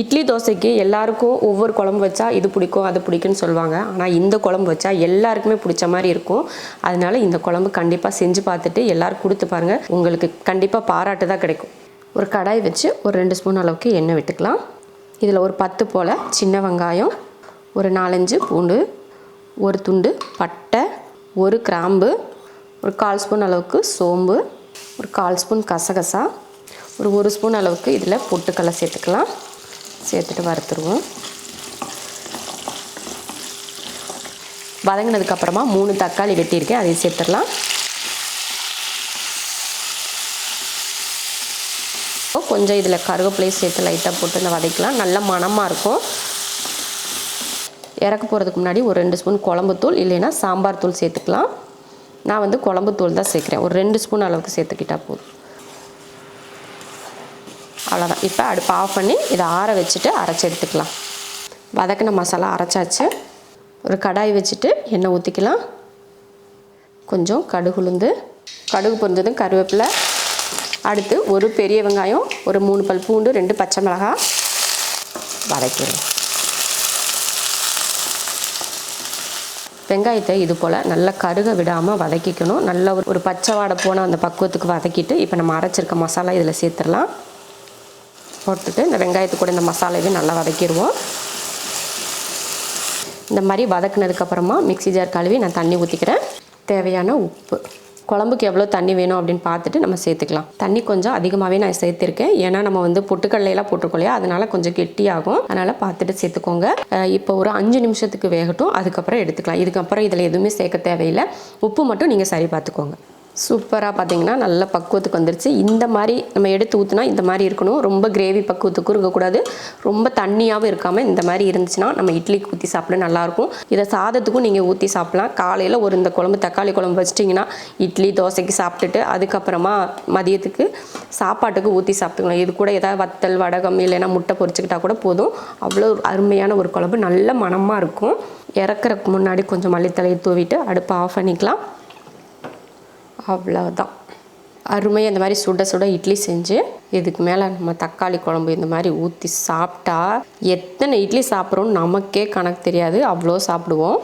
இட்லி தோசைக்கு எல்லாருக்கும் ஒவ்வொரு குழம்பு வச்சா இது பிடிக்கும் அது பிடிக்கும்னு சொல்லுவாங்க. ஆனால் இந்த குழம்பு வச்சா எல்லாருக்குமே பிடிச்ச மாதிரி இருக்கும். அதனால இந்த குழம்பு கண்டிப்பாக செஞ்சு பார்த்துட்டு எல்லாரும் கொடுத்து பாருங்கள் உங்களுக்கு கண்டிப்பாக பாராட்டு தான் கிடைக்கும். ஒரு கடாய் வச்சு ஒரு ரெண்டு ஸ்பூன் அளவுக்கு எண்ணெய் விட்டுக்கலாம். இதில் ஒரு பத்து போல் சின்ன வெங்காயம் ஒரு நாலஞ்சு பூண்டு ஒரு துண்டு பட்டை ஒரு கிராம்பு ஒரு கால் ஸ்பூன் அளவுக்கு சோம்பு ஒரு கால் ஸ்பூன் கசகசா ஒரு ஒரு ஸ்பூன் அளவுக்கு இதில் பொட்டுக்கடலை சேர்த்துக்கலாம். சேர்த்துட்டு வறுத்துருவோம். வதங்கினதுக்கப்புறமா மூணு தக்காளி வெட்டியிருக்கேன் அதையும் சேர்த்துடலாம். கொஞ்சம் இதில் கருவேப்பிலையும் சேர்த்து லைட்டாக போட்டு இந்த வதக்கலாம். நல்ல மணமாக இருக்கும். இறக்க போகிறதுக்கு முன்னாடி ஒரு ரெண்டு ஸ்பூன் குழம்புத்தூள் இல்லைன்னா சாம்பார் தூள் சேர்த்துக்கலாம். நான் வந்து குழம்புத்தூள் தான் சேர்க்குறேன். ஒரு ரெண்டு ஸ்பூன் அளவுக்கு சேர்த்துக்கிட்டா போதும். அவ்வளோதான் இப்போ அடுப்பு ஆஃப் பண்ணி இதை ஆற வச்சுட்டு அரைச்சி எடுத்துக்கலாம். வதக்கின மசாலா அரைச்சாச்சு. ஒரு கடாய் வச்சுட்டு எண்ணெய் ஊற்றிக்கலாம் கொஞ்சம் கடுகு உளுந்து கடுகு பொரிஞ்சதும் கருவேப்பிலை. அடுத்து ஒரு பெரிய வெங்காயம் ஒரு மூணு பல் பூண்டு ரெண்டு பச்சை மிளகாய். வதக்கிடுவோம் வெங்காயத்தை இது போல் நல்லா கருக விடாமல் வதக்கிக்கணும். நல்ல ஒரு- ஒரு பச்சை வாடை போன அந்த பக்குவத்துக்கு வதக்கிட்டு இப்போ நம்ம அரைச்சிருக்க மசாலா இதில் சேர்த்துடலாம். போட்டுட்டு இந்த வெங்காயத்து கூட இந்த மசாலாவையும் நல்லா வதக்கிடுவோம். இந்த மாதிரி வதக்குனதுக்கப்புறமா மிக்ஸி ஜார் கழுவி நான் தண்ணி ஊற்றிக்கிறேன் தேவையான உப்பு. குழம்புக்கு எவ்வளோ தண்ணி வேணும் அப்படின்னு பார்த்துட்டு நம்ம சேர்த்துக்கலாம். தண்ணி கொஞ்சம் அதிகமாகவே நான் சேர்த்துருக்கேன். ஏன்னா நம்ம வந்து பொட்டுக்கடலையெல்லாம் போட்டிருக்கோம் இல்லையா? அதனால் கொஞ்சம் கெட்டியாகும். அதனால் பார்த்துட்டு சேர்த்துக்கோங்க. இப்போ ஒரு அஞ்சு நிமிஷத்துக்கு வேகட்டும். அதுக்கப்புறம் எடுத்துக்கலாம். இதுக்கப்புறம் இதில் எதுவுமே சேர்க்க தேவையில்லை. உப்பு மட்டும் நீங்கள் சரி பார்த்துக்கோங்க. சூப்பராக பார்த்தீங்கன்னா நல்ல பக்குவத்துக்கு வந்துருச்சு. இந்த மாதிரி நம்ம எடுத்து ஊற்றினா இந்த மாதிரி இருக்கணும். ரொம்ப கிரேவி பக்குவத்துக்கும் இருக்கக்கூடாது. ரொம்ப தண்ணியாகவும் இருக்காமல் இந்த மாதிரி இருந்துச்சுன்னா நம்ம இட்லிக்கு ஊற்றி சாப்பிட நல்லாயிருக்கும். இதை சாதத்துக்கும் நீங்கள் ஊற்றி சாப்பிட்லாம். காலையில் ஒரு இந்த குழம்பு தக்காளி குழம்பு வச்சிட்டிங்கன்னா இட்லி தோசைக்கு சாப்பிட்டுட்டு அதுக்கப்புறமா மதியத்துக்கு சாப்பாட்டுக்கு ஊற்றி சாப்பிட்டுக்கலாம். இது கூட ஏதாவது வத்தல் வடகம் இல்லைன்னா முட்டை பொரிச்சுக்கிட்டா கூட போதும். அவ்வளோ அருமையான ஒரு குழம்பு. நல்ல மணமாக இருக்கும். இறக்குறக்கு முன்னாடி கொஞ்சம் மல்லித்தலையை தூவிட்டு அடுப்பை ஆஃப் பண்ணிக்கலாம். அவ்வளோதான் அருமை இந்த மாதிரி சுட சுட இட்லி செஞ்சு இதுக்கு மேலே நம்ம தக்காளி குழம்பு இந்த மாதிரி ஊற்றி சாப்பிட்டா எத்தனை இட்லி சாப்பிட்றோன்னு நமக்கே கணக்கு தெரியாது. அவ்வளோ சாப்பிடுவோம்.